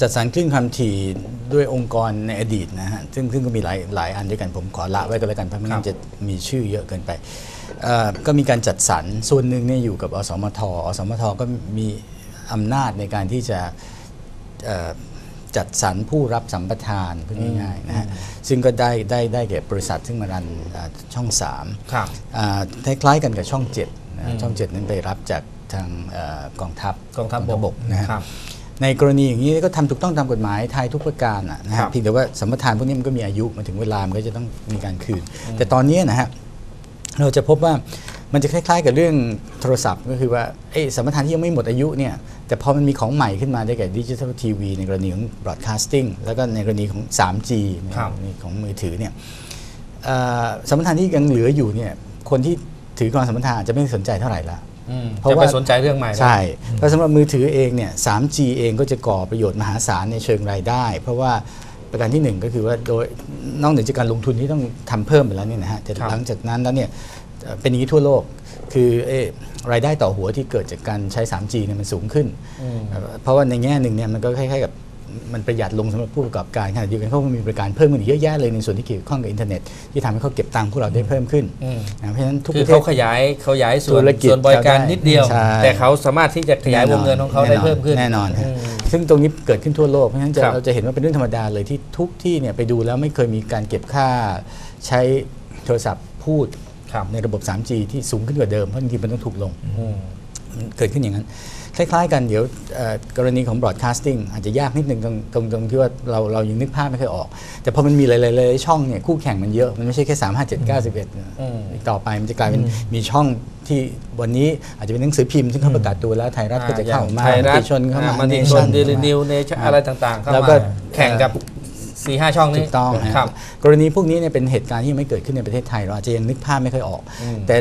จัดสรรคลื่นความถี่ด้วยองค์กรในอดีตนะฮะซึ่งซึ่งก็มีหลายหลายอันด้วยกันผมขอละไว้ก็แล้วกันเพราะไม่งั้นจะมีชื่อเยอะเกินไปเอ่อก็มีการจัดสรรส่วนหนึ่งเนี่ยอยู่กับอสมทอสมทก็มีอำนาจในการที่จะเอ่อจัดสรรผู้รับสัมปทานพูดง่ายๆนะฮะซึ่งก็ได้ได้ได้แก่บริษัทซึ่งมารันอ่าช่องสามครับ อ่าคล้ายๆกันกับช่อง7นะช่อง7นั้นไปรับจากทางเอ่อกองทัพกองทัพบกนะฮะ ครับ ในกรณีอย่างนี้ก็ทำถูกต้องตามกฎหมายไทยทุกประการอะนะครัฮะบเพียงแต่ว่าสัมปทานพวกนี้มันก็มีอายุมาถึงเวลามันก็จะต้องมีการคืน แต่ตอนนี้นะฮะเราจะพบว่ามันจะคล้าย ๆ กับเรื่องโทรศัพท์ก็คือว่าไอ้สัมปทานที่ยังไม่หมดอายุเนี่ยแต่พอมันมีของใหม่ขึ้นมาได้แก่ดิจิทัลทีวีในกรณีของ broadcasting แล้วก็ในกรณีของ 3G ในครับกรณีของมือถือเนี่ยเอ่อสัมปทานที่ยังเหลืออยู่เนี่ยคนที่ถือกรองสัมปทานอาจจะไม่สนใจเท่าไหร่ละอืม เพราะจะว่าไปสนใจเรื่องใหม่แล้วใช่เพราะสำหรับมือถือเองเนี่ย 3G เองก็จะก่อประโยชน์มหาศาลในเชิงรายได้ เพราะว่าประการที่หนึ่งก็คือว่าโดยนอกเหนือจากการลงทุนที่ต้องทำเพิ่มไปแล้วเนี่ยนะฮะแต่ครับหลังจากนั้นแล้วเนี่ยเอ่อเป็นอย่างนี้ทั่วโลกคือเอ่อรายได้ต่อหัวที่เกิดจากการใช้ 3G เนี่ยมันสูงขึ้นอืมเอ่อเพราะว่าในแง่หนึ่งเนี่ยมันก็คล้ายๆกับ มันประหยัดลงสำหรับผู้ประกอบการขณะเดียวกันเขาก็มีบริการเพิ่มขึ้นอีกเยอะแยะเลยในส่วนที่เกี่ยวข้องกับอินเทอร์เน็ต ที่ทำให้เขาเก็บตังค์พวกเราได้เพิ่มขึ้นอืมนะเพราะฉะนั้นทุกคืปอระเทเขาศขยายเขาขยายส่วนธุรกิจส่วนบริการเขาได้นิดเดียวใช่แต่เขาสามารถที่จะขยายวงเงินของเขาได้เพิ่มขึ้นแน่นอนอืฮะมซึ่งตรงนี้เกิดขึ้นทั่วโลกเพราะฉะนั้นจะครับเราจะเห็นว่าเป็นเรื่องธรรมดาเลยที่ทุกที่เนี่ยไปดูแล้วไม่เคยมีการเก็บค่าใช้โทรศัพท์พูดครับในระบบ 3G ที่สูงขึ้นกว่าเดิมเพราะจริงๆมันต้องถูกลงอืมมันเกิดขึ้นอย่างนั้น คล้ายๆ กันเดี๋ยวเอ่อกรณีของ broadcasting อาจจะยากนิดนึงตรงตรงตรงที่ว่าเราเรายังนึกภาพไม่ค่อยออก แต่พอมันมีหลายๆช่องเนี่ยคู่แข่งมันเยอะมันไม่ใช่แค่ 3 5 7 9 11อืมอีกต่อไปมันจะกลายเป็นมีช่องที่วันนี้อาจจะเป็นหนังสือพิมพ์ซึ่งเขาประกาศตัวแล้วไทยรัฐก็จะเข้ามาไทยรัฐมติชนเข้ามามาติชน Nation เดลิเข้ามานิวเนชั่นอะไรต่างๆเข้าแล้วมาก็แข่งกับสี่ห้าช่องนี้ถูกต้องนะคครัรับบกรณีพวกนี้เนี่ยเป็นเหตุการณ์ที่ยังไม่เกิดขึ้นในประเทศไทยเราอาจจะยังนึกภาพไม่ค่อยออกอืมแต่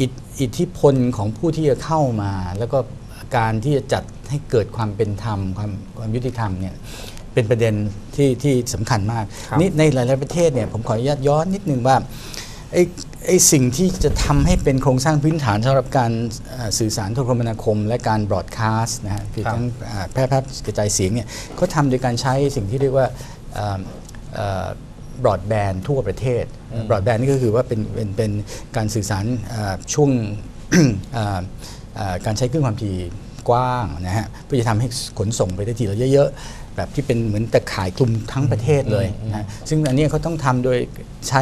อิทอิทธิพลของผู้ที่จะเข้ามาแล้วก็ การที่จะจัดให้เกิดความเป็นธรรม ความความยุติธรรมเนี่ยเป็นประเด็นที่ที่สำคัญมากครับนี่ในหลาย ๆประเทศเนี่ยผมขออนุญาตย้อนนิดนึงว่าไอ้ไอ้สิ่งที่จะทำให้เป็นโครงสร้างพื้นฐานสำหรับการเอ่อสื่อสารโทรคมนาคม และการบรอดคาสต์นะฮะคือครับทั้งอ่าแพร่ภาพกระจายเสียงเนี่ยเขาทำโดยการใช้สิ่งที่เรียกว่าบรอดแบนทั่วประเทศบรอดแบนนี่ก็คือว่าเป็นเป็นเป็นการสื่อสารอ่าช่วงอ่าอ่า การใช้คลื่นความถี่กว้างนะฮะเพื่อจะทำให้ขนส่งไปได้ทีละเยอะๆ แบบที่เป็นเหมือนตะข่ายคลุมทั้งประเทศเลยนะซึ่งอันเนี้ยเขาต้องทำโดยใช้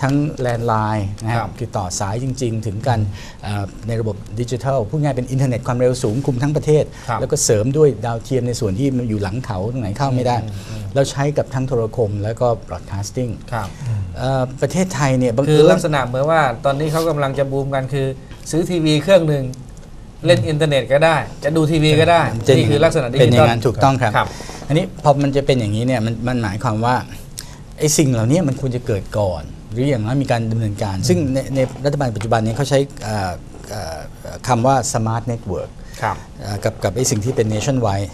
ทั้งแลนด์ไลน์นะคครัรับบคือต่อสายจริงๆ ถึงกันอ่าในระบบดิจิทัลพูดง่ายเป็นอินเทอร์เน็ตความเร็วสูงคลุมทั้งประเทศครับแล้วก็เสริมด้วยดาวเทียมในส่วนที่มันอยู่หลังเขาตรงไหนเข้าไม่ได้ เราใช้กับทั้งโทรคมแล้วก็ broadcasting ครับเอ่อประเทศไทยเนี่ยบังคือเอิญลักษณะเหมือนว่าตอนนี้เขากำลังจะบูมกันคือซื้อทีวีเครื่องหนึ่ง เล่นอินเทอร์เน็ตก็ได้ จะดูทีวีก็ได้จะนี่คือลักษณะดิเป็นจิอตอลย่างนั้นถูกต้องครับครับ อันนี้พอมันจะเป็นอย่างนี้เนี่ยมันมันหมายความว่าไอ้สิ่งเหล่านี้มันควรจะเกิดก่อน หรืออย่างน้อยมีการดำเนินการ ซึ่งในในรัฐบาลปัจจุบันเนี้เขาใช้เอ่อเอ่อคำว่า smart network ครับเอ่อกับกับไอ้สิ่งที่เป็น nationwide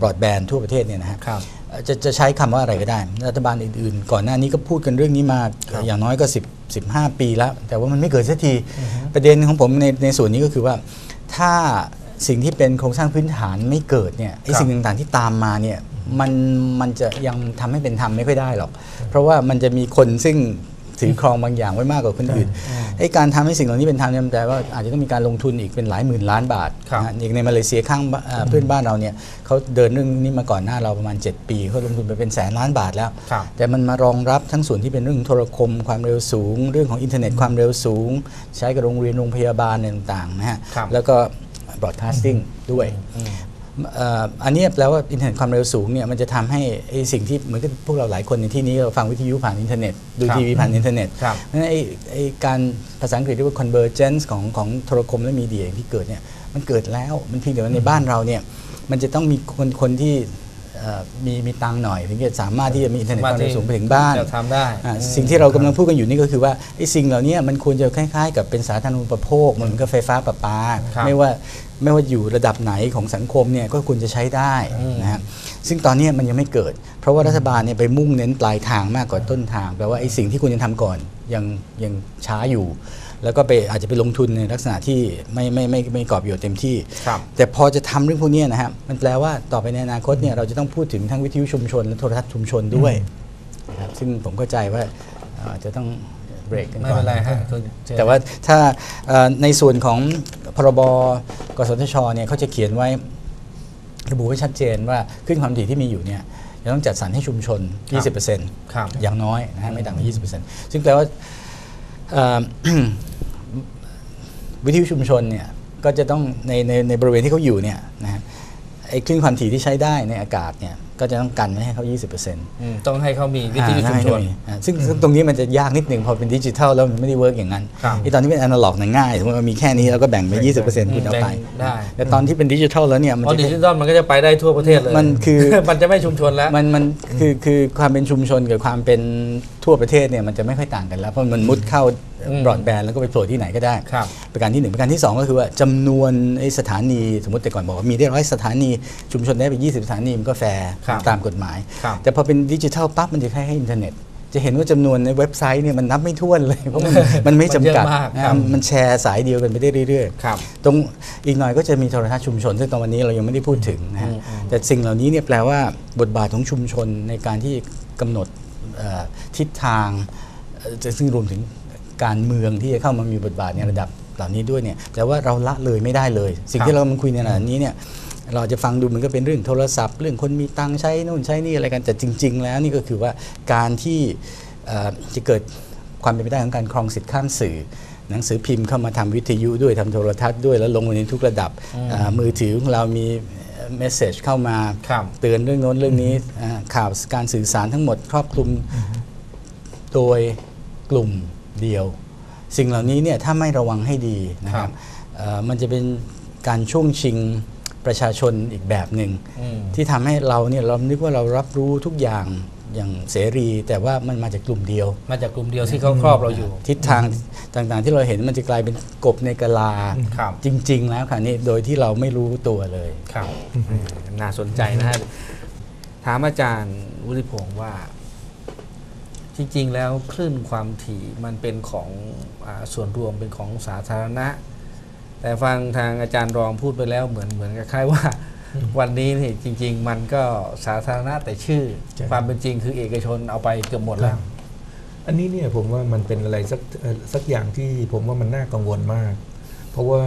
broadband ทั่วประเทศเนี่ยนะฮะครับเอ่อจะจะใช้คำว่าอะไรก็ได้ รัฐบาลอื่นๆ ก่อนหน้านี้ก็พูดกันเรื่องนี้มาอย่างน้อยก็ 10 15 ปีแล้ว แต่ว่ามันไม่เกิดสักทีประเด็นของผมในในส่วนนี้ก็คือว่า ถ้าสิ่งที่เป็นโครงสร้างพื้นฐานไม่เกิดเนี่ยไอ้ครับสิ่งต่างๆที่ตามมาเนี่ยมันมันจะยังทำให้เป็นธรรมไม่ค่อยได้หรอก เพราะว่ามันจะมีคนซึ่ง ถือครองบางอย่างไว้มากกว่าคนอื่นไอ้การทำให้สิ่งเหล่านี้เป็นธรรมเนี่ยมันแปลว่าอาจจะต้องมีการลงทุนอีกเป็นหลายหมื่นล้านบาทครับนะฮะอย่างในมาเลเซียข้างบ้านเอ่อเพื่อนบ้านเราเนี่ยเขาเดินเรื่องนี้มาก่อนหน้าเราประมาณ 7 ปีเขาลงทุนไปเป็นแสนล้านบาทแล้วครับแต่มันมารองรับทั้งส่วนที่เป็นเรื่องโทรคมความเร็วสูง เรื่องของอินเทอร์เน็ตความเร็วสูง ใช้กับโรงเรียนโรงพยาบาลอะไรต่างๆนะฮะครับแล้วก็ broadcasting ด้วยเอ่อ อันเนี้ยแปลว่าอินเทอร์เน็ตความเร็วสูงเนี่ยมันจะทำให้ไอ้สิ่งที่เหมือนกับพวกเราหลายคนในที่นี้เราฟังวิทยุผ่านอินเทอร์เน็ตดูครับทีวีผ่านอินเทอร์เน็ตครับเพราะฉะนั้นไอ้ไอ้การภาษาอังกฤษเรียกว่า convergence ของของโทรคมและมีเดียที่เกิดเนี่ยมันเกิดแล้วมันเพียงแต่ว่าในบ้านเราเนี่ยมันจะต้องมีคนคนที่เอ่อมีมีตังค์หน่อยถึงจะสามารถที่จะมีอินเทอร์เน็ตความเร็วสูงไปถึงบ้านจะทำได้อ่าสิ่งที่เรากำลังพูดกันอยู่นี่ก็คือว่าไอ้สิ่งเหล่านี้มันควรจะคล้ายๆ กับเป็นสาธารณูปโภคเหมือนกับไฟฟ้าประปาครับไม่ว่า ไม่ว่าอยู่ระดับไหนของสังคมเนี่ยก็ควรจะใช้ได้อืมนะฮะซึ่งตอนนี้มันยังไม่เกิด เพราะว่ารัฐบาลเนี่ยไปมุ่งเน้นปลายทางมากกว่าต้นทางแปลว่าไอ้สิ่งที่คุณจะทำก่อนยังยังช้าอยู่ แล้วก็ไปอาจจะไปลงทุนในลักษณะที่ไม่ไม่ไม่ไม่ก่อประโยชน์เต็มที่ครับแต่พอจะทำเรื่องพวกเนี้ยนะฮะมันแปลว่าต่อไปในอนาคตเนี่ยเราจะต้องพูดถึงทั้งวิทยุชุมชนและโทรทัศน์ชุมชนด้วยนะครับซึ่งผมเข้าใจว่าเอ่อจะต้อง เบรกกันไม่ก่อนเป็นไรฮะคุณเชิญแต่ว่าถ้าเอ่อในส่วนของพรบกสทชเนี่ยเขาจะเขียนไว้ระบุไว้ชัดเจนว่าขึ้นความถี่ที่มีอยู่เนี่ยจะต้องจัดสรรให้ชุมชน 20%ครับอย่างน้อยนะฮะไม่ต่ำกว่า20%ซึ่งแปลว่าเอ่อวิทยุชุมชนเนี่ยก็จะต้องในในในบริเวณที่เขาอยู่เนี่ยนะฮะไอ้คลื่นความถี่ที่ใช้ได้ในอากาศเนี่ย ก็จะต้องกันไม่ให้เขา 20%อืมต้องให้เขามีวิทยุชุมชนอ่าซึ่งซึ่งตรงนี้มันจะยากนิดหนึ่งพอเป็นดิจิทัลแล้วมันไม่ได้เวิร์กอย่างนั้นครับไอ้ตอนที่เป็นอนาล็อกเนี่ยง่ายสมมติมันมีแค่นี้แล้วก็แบ่งไป 20%คุณเอาไปแบ่งได้แต่ตอนที่เป็นดิจิทัลแล้วเนี่ยมันเพราะจะดิจิตอลมันก็จะไปได้ทั่วประเทศเลยมันคือมันจะไม่ชุมชนแล้วมันมันคือคือความเป็นชุมชนกับความเป็นทั่วประเทศเนี่ยมันจะไม่ค่อยต่างกันแล้วเพราะมันมุดเข้าอืม บรอดแบนด์แล้วก็ไปโผล่ที่ไหนก็ได้ครับประการที่หนึ่งประการที่สองก็คือว่าจำนวนไอ้สถานีสมมติแต่ก่อนบอกว่ามีได้ร้อยสถานีชุมชนได้ไป 20 สถานีมันก็แฟร์ครับตามกฎหมายครับแต่พอเป็นดิจิทัลปั๊บมันจะแค่ให้อินเทอร์เน็ตจะเห็นว่าจำนวนในเว็บไซต์เนี่ยมันนับไม่ถ้วนเลยเพราะมันมันไม่จำกัดมันเยอะมากนะครับมันแชร์สายเดียวกันไปได้เรื่อยครับๆตรงอีกหน่อยก็จะมีโทรทัศน์ชุมชน ซึ่งตอนวันนี้เรายังไม่ได้พูดถึงนะฮะอืมอืมแต่สิ่งเหล่านี้เนี่ยแปลว่าบทบาทของชุมชนในการที่กำหนดเอ่อทิศทางเอ่อจะซึ่งรวมถึง การเมืองที่จะเข้ามามีบทบาทในระดับเหล่านี้ด้วยเนี่ยแต่ว่าเราละเลยไม่ได้เลย สิ่งครับที่เรามันคุยในขณะนี้เนี่ยเราจะฟังดูเหมันก็เป็นเรื่องโทรศัพท์ เรื่องคนมีตังค์ใช้นู่นใช้นี่อะไรกันแต่จริง ๆ แล้วนี่ก็คือว่าการที่เอ่อจะเกิดความเป็นไปได้ของการครองสิทธิ์ข้ามสื่อ หนังสือพิมพ์เข้ามาทำวิทยุด้วยทำโทรทัศน์ด้วยแล้วลงไปในทุกระดับอืมเอ่อมือถือของเรามีเมสเซจเข้ามาครับเตือนเรื่องโน้นเรื่องนี้อ่าข่าวการสื่อสารทั้งหมดครอบคลุมโดยกลุ่ม เดียว สิ่งเหล่านี้เนี่ยถ้าไม่ระวังให้ดีนะคครัรับบเอ่อมันจะเป็นการช่วงชิงประชาชนอีกแบบหนึ่งอืมที่ทำให้เราเนี่ยเรานึกว่าเรารับรู้ทุกอย่างอย่างเสรี แต่ว่ามันมาจากกลุ่มเดียว มาจากกลุ่มเดียวที่เขาครอบเราอยู่ ทิศทางต่างๆ ที่เราเห็นมันจะกลายเป็นกบในกะลาครับจริง ๆ แล้วค่ะนี่โดยที่เราไม่รู้ตัวเลยครับน่าสนใจนะฮะถามอาจารย์วุฒิพงศ์ว่า จริงๆ แล้วคลื่นความถี่มันเป็นของอาส่วนรวมเป็นของสาธารณะ แต่ฟังทางอาจารย์รองพูดไปแล้วเหมือนเหมือนกับคล้ายว่า วันนี้นี่จริง ๆ มันก็สาธารณะแต่ชื่อใช่ความเป็นจริงคือเอกชนเอาไปเกือบหมดแล้ว อันนี้เนี่ยผมว่ามันเป็นอะไรสักเอ่อสักอย่างที่ผมว่ามันน่ากังวลมาก เพราะว่า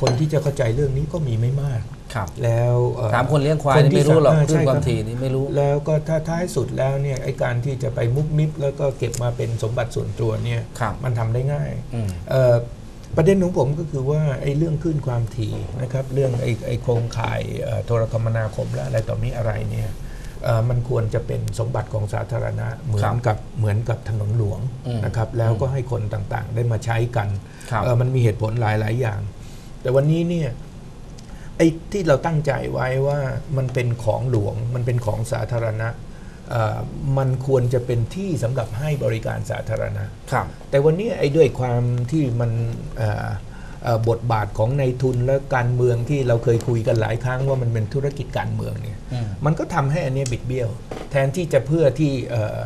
คนที่จะเข้าใจเรื่องนี้ก็มีไม่มาก ครับแล้วเอ่อถามคนเลี้ยงควายคนนี่ที่ไม่รู้หรอกสามารถคลื่นใช่ความครับถี่นี่ไม่รู้ แล้วก็ถ้าท้ายสุดแล้วเนี่ยไอการที่จะไปมุบมิบแล้วก็เก็บมาเป็นสมบัติส่วนตัวเนี่ยครับมันทำได้ง่ายอืมเอ่อประเด็นของผมก็คือว่าไอ้เรื่องคลื่นความถี่นะครับเรื่องไอ้ไอ้โครงข่ายเอ่อโทรคมนาคมและอะไรต่อมีอะไรเนี่ยเอ่อมันควรจะเป็นสมบัติของสาธารณะเหมือนกับเหมือนกับถนนหลวงอืมนะครับแล้วก็ให้คนต่างๆ ได้มาใช้กันครับเอ่อมันมีเหตุผลหลายๆอย่าง แต่วันนี้เนี่ย ไอ้ที่เราตั้งใจไว้ว่ามันเป็นของหลวง มันเป็นของสาธารณะเอ่อมันควรจะเป็นที่สำหรับให้บริการสาธารณะ ครับ แต่วันนี้ไอ้ด้วยความที่มันเอ่อเอ่อบทบาทของในายทุนและการเมืองที่เราเคยคุยกันหลายครั้งว่ามันเป็นธุรกิจการเมืองเนี่ยอืมมันก็ทำให้อันเนี้ยบิดเบี้ยว แทนที่จะเพื่อที่เอ่อ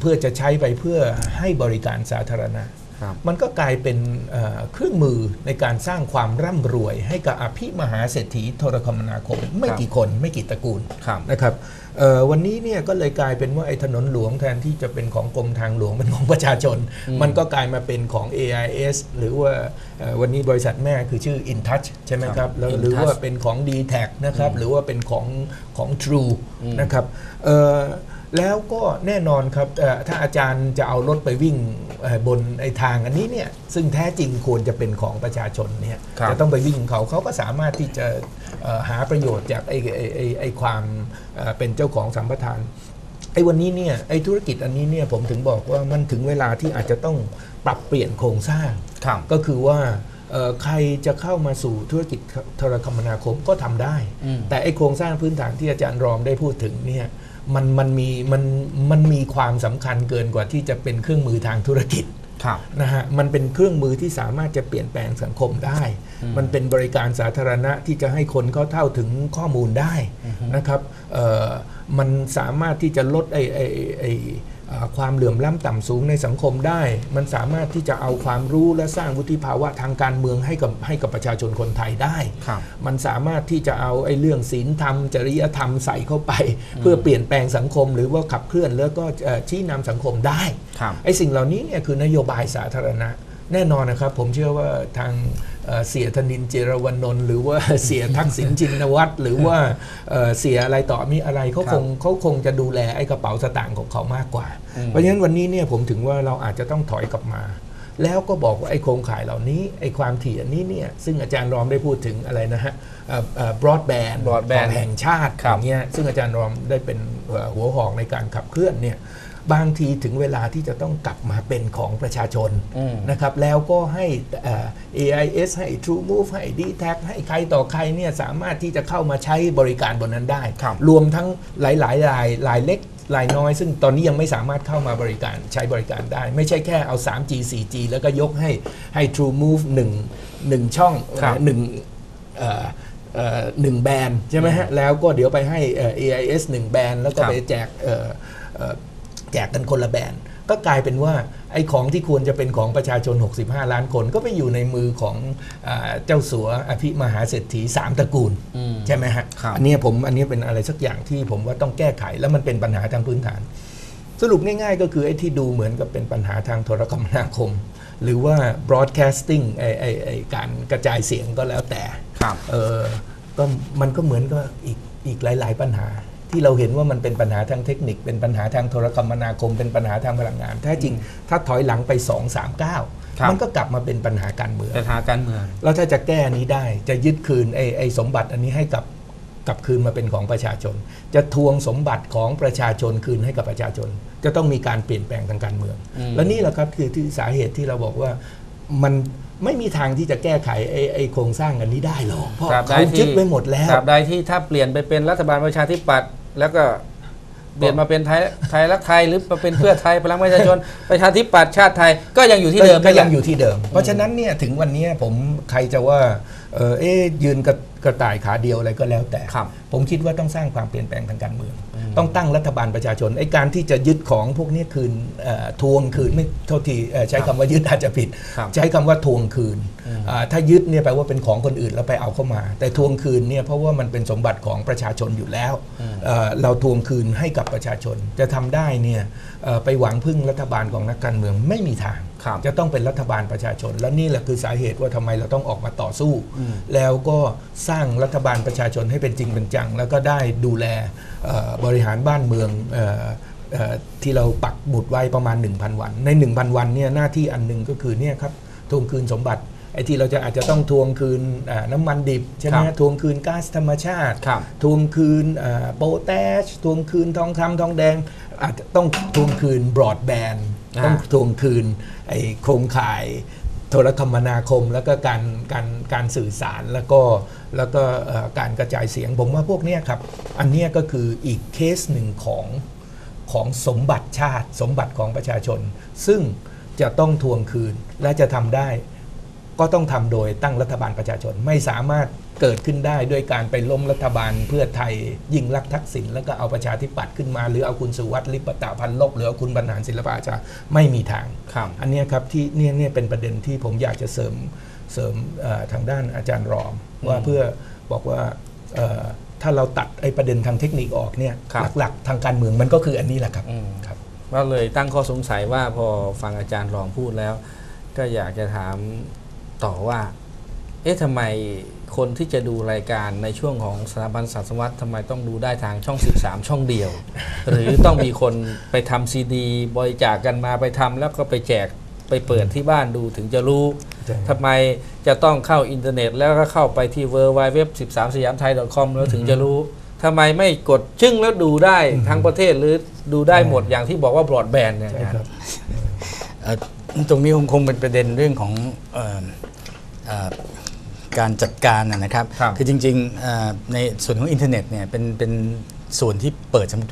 เพื่อจะใช้ไปเพื่อให้บริการสาธารณะครับ มันก็กลายเป็นเอ่อเครื่องมือในการสร้างความร่ำรวย ให้กับอภิมหาเศรษฐีโทรคมนาคม ไม่กี่คนไม่กี่ตระกูลครับนะครับเอ่อวันนี้เนี่ยก็เลยกลายเป็นว่าไอ้ถนนหลวงแทนที่จะเป็นของกรมทางหลวงเป็นของประชาชนอืมมันก็กลายมาเป็นของ AIS หรือว่าเอ่อวันนี้บริษัทแม่คือชื่อ InTouch ใช่ไหมครับแล้วหรือว่าเป็นของ d t แทนะครับหรือว่าเป็นของของ True อืมนะครับเอ่อ แล้วก็แน่นอนครับเอ่อถ้าอาจารย์จะเอารถไปวิ่งเอ่อบนไอ้ทางอันนี้เนี่ยซึ่งแท้จริงควรจะเป็นของประชาชนเนี่ยครับจะต้องไปวิ่งเขาเขาก็สามารถที่จะเอ่อหาประโยชน์จากไอ้ไอ้ไอ้ไอ้ความเอ่อเป็นเจ้าของสัมปทานไอ้วันนี้เนี่ยไอ้ธุรกิจอันนี้เนี่ยผมถึงบอกว่ามันถึงเวลาที่อาจจะต้องปรับเปลี่ยนโครงสร้างครับก็คือว่าเอ่อใครจะเข้ามาสู่ธุรกิจโทรคมนาคมก็ทำได้อืมแต่ไอ้โครงสร้างพื้นฐานที่อาจารย์รองได้พูดถึงเนี่ย มันมันมีมันมันมีความสำคัญเกินกว่าที่จะเป็นเครื่องมือทางธุรกิจครับนะฮะมันเป็นเครื่องมือที่สามารถจะเปลี่ยนแปลงสังคมได้ มันเป็นบริการสาธารณะที่จะให้คนเขาเท่าถึงข้อมูลได้นะครับเอ่อมันสามารถที่จะลดไอ้ไอ้ไอ้อ่า ความเหลื่อมล้ำต่ำสูงในสังคมได้ มันสามารถที่จะเอาความรู้และสร้างวุฒิภาวะทางการเมืองให้กับให้กับประชาชนคนไทยได้ครับมันสามารถที่จะเอาไอ้เรื่องศีลธรรม จริยธรรมใส่เข้าไป เพื่อเปลี่ยนแปลงสังคม หรือว่าขับเคลื่อนแล้วก็เอ่อชี้นำสังคมได้ครับไอ้สิ่งเหล่านี้เนี่ยคือนโยบายสาธารณะ แน่นอนนะครับ ผมเชื่อว่าทาง เอ่อเสียธนินเจรวนนท์หรือว่าเสียทักษิณจินวัตรหรือว่าเอ่อเสียอะไรต่อมีอะไรเขาครับคงเขาคงจะดูแลไอ้กระเป๋าสตางค์ของเขามากกว่า เพราะฉะนั้นวันนี้เนี่ยผมถึงว่าเราอาจจะต้องถอยกลับมา แล้วก็บอกว่าไอ้โครงข่ายเหล่านี้ไอ้ความถี่อันนี้เนี่ยซึ่งอาจารย์รอมได้พูดถึงอะไรนะฮะบรอดแบน broadband แห่งชาติครัอบย่างเงี้ยซึ่งอาจารย์รอมได้เป็นเอ่อหัวหอกในการขับเคลื่อนเนี่ย บางทีถึงเวลาที่จะต้องกลับมาเป็นของประชาชนอืมนะครับแล้วก็ให้เอ่อ AIS ให้ TrueMove ให้ d t a c ให้ใครต่อใครเนี่ยสามารถที่จะเข้ามาใช้บริการบนนั้นได้ ครับรวมทั้งหลายๆรายรายเล็กรายน้อย ซึ่งตอนนี้ยังไม่สามารถเข้ามาบริการใช้บริการได้ ไม่ใช่แค่เอา 3G 4G แล้วก็ยกให้ให้ TrueMove หนึ่งหนึ่งช่องครับ หนึ่งเอ่อเอ่อหนึ่งแบรนด์ใช่ไหมฮะแล้วก็เดี๋ยวไปให้เอ่อ AIS หนึ่งแบรนด์แล้วก็ครับ ไปแจกเอ่อเอ่อ แจกกันคนละแบรนด์ก็กลายเป็นว่าไอ้ของที่ควรจะเป็นของประชาชน 65 ล้านคน ก็ไปอยู่ในมือของอาเจ้าสัวอภิมหาเศรษฐี 3 ตระกูลอืมใช่ไหมฮะครับอันเนี้ยผมอันเนี้ยเป็นอะไรสักอย่างที่ผมว่าต้องแก้ไข แล้วมันเป็นปัญหาทางพื้นฐาน สรุปง่ายๆ ก็คือไอ้ที่ดูเหมือนกับเป็นปัญหาทางโทรคมนาคม หรือว่า broadcasting ไอ้ไอ้ไอ้การกระจายเสียงก็แล้วแต่ครับเออก็มันก็เหมือนก็อีกอีกหลาย ๆ ปัญหา ที่เราเห็นว่ามันเป็นปัญหาทางเทคนิค เป็นปัญหาทางโทรคมนาคม เป็นปัญหาทางพลังงาน แท้จริง ถ้าถอยหลังไป 2 3ครับ9มันก็กลับมาเป็นปัญหาการเมืองปัญหาการเมืองแล้วถ้าจะแก้นี้ได้จะยึดคืนไอ้ไอ้สมบัติอันนี้ให้กับกลับคืนมาเป็นของประชาชน จะทวงสมบัติของประชาชนคืนให้กับประชาชน จะต้องมีการเปลี่ยนแปลงทางการเมืองอืมและนี่แหละครับคือที่สาเหตุที่เราบอกว่ามันไม่มีทางที่จะแก้ไขไอ้ไอ้โครงสร้างอันนี้ได้หรอกเพราะตราบใดเขาที่ยึดไว้หมดแล้วตราบใดที่ถ้าเปลี่ยนไปเป็นรัฐบาลประชาธิปัตย์ แล้วก็เปลี่ยนมาเป็นไทยไทยรักไทยหรือมาเป็นเพื่อไทยพลังประชาชนประชาธิปัตย์ชาติไทยก็ยังอยู่ที่เดิมก็นี่แหยัละงอยู่ที่เดิม เพราะฉะนั้นเนี่ยถึงวันนี้ผมใครจะว่า เออเอ๊ะยืนกระกระต่ายขาเดียวอะไรก็แล้วแต่ ครับ ผมคิดว่าต้องสร้างความเปลี่ยนแปลงทางการเมือง ต้องตั้งรัฐบาลประชาชนไอ้การที่จะยึดของพวกนี้คืนเอ่อทวงคืนไม่โทษทีเอ่อใช้คำว่ายึดอาจจะผิด ครับใช้คำว่าทวงคืนอ่าถ้ายึดเนี่ยแปลว่าเป็นของคนอื่นแล้วไปเอาเข้ามา แต่ทวงคืนเนี่ยเพราะว่ามันเป็นสมบัติของประชาชนอยู่แล้วเอ่อเราทวงคืนให้กับประชาชน จะทำได้เนี่ยเอ่อไปหวังพึ่งรัฐบาลของนักการเมืองไม่มีทางครับ จะต้องเป็นรัฐบาลประชาชน และนี่แหละคือสาเหตุว่าทำไมเราต้องออกมาต่อสู้ แล้วก็สร้างรัฐบาลประชาชนให้เป็นจริงเป็นจัง แล้วก็ได้ดูแลเอ่อบริหารบ้านเมืองเอ่อเอ่อที่เราปักบุตรไว้ประมาณ 1,000 วัน ใน 1,000 วันเนี่ยหน้าที่อันหนึ่งก็คือเนี่ยครับทวงคืนสมบัติไอ้ที่เราจะอาจจะต้องทวงคืนอ่าน้ำมันดิบใช่ไหมครับทวงคืนก๊าซธรรมชาติครับทวงคืนอ่าโปแทชทวงคืนทองคำทองแดงอาจจะต้องทวงคืนบรอดแบนด์อ่า ต้องทวงคืนไอ้โครงข่ายโทรคมนาคมแล้วก็การการการสื่อสารแล้วก็แล้วก็การกระจายเสียงผมว่าพวกเนี้ยครับ อันเนี้ยก็คืออีกเคสหนึ่งของของสมบัติชาติ สมบัติของประชาชน ซึ่งจะต้องทวงคืนและจะทำได้ ก็ต้องทำโดยตั้งรัฐบาลประชาชนไม่สามารถเกิดขึ้นได้ด้วยการไปล้มรัฐบาลเพื่อไทยยิ่งรักษณ์ทักษิณแล้วก็เอาประชาธิปัตย์ขึ้นมา หรือเอาคุณสุวัสดิ์ลิปตะพันลบหรือเอาคุณบรรหารศิลปอาชาไม่มีทางครับอันเนี้ยครับที่เนี่ยเนี่ยเป็นประเด็นที่ผมอยากจะเสริมเสริมเอ่อทางด้านอาจารย์รอม ว่าเพื่อบอกว่าเอ่อถ้าเราตัดไอ้ประเด็นทางเทคนิคออกเนี่ยครับหลักๆ ทางการเมืองมันก็คืออันนี้แหละครับอืมครับก็เลยตั้งข้อสงสัยว่าพอฟังอาจารย์รองพูดแล้ว ก็อยากจะถาม ต่อว่า เอ๊ะทำไมคนที่จะดูรายการในช่วงของสถาบันศาสนวัตรทำไมต้องดูได้ทางช่อง 13 ช่องเดียว หรือต้องมีคนไปทำซีดีบริจาคกันมาไปทำแล้วก็ไปแจกไปเปิดที่บ้านดูถึงจะรู้ใช่ทำไมจะต้องเข้าอินเทอร์เน็ต แล้วก็เข้าไปที่ w w w 13สยามไทย .com แล้วถึงจะรู้ทำไมไม่กดชึ่งแล้วดูได้ทั้งประเทศหรือดูได้หมดอย่างที่บอกว่าบรอดแบนด์เนี่ยใช่ครับเอ่อตรงนี้คงคงเป็นประเด็นเรื่องของเอ่อเอ่อ การจัดการนะนะครับครับอจริงๆเอ่อในส่วนของอินเทอร์เน็ตเนี่ยเป็นเป็นส่วนที่เปิดสำหรับทุก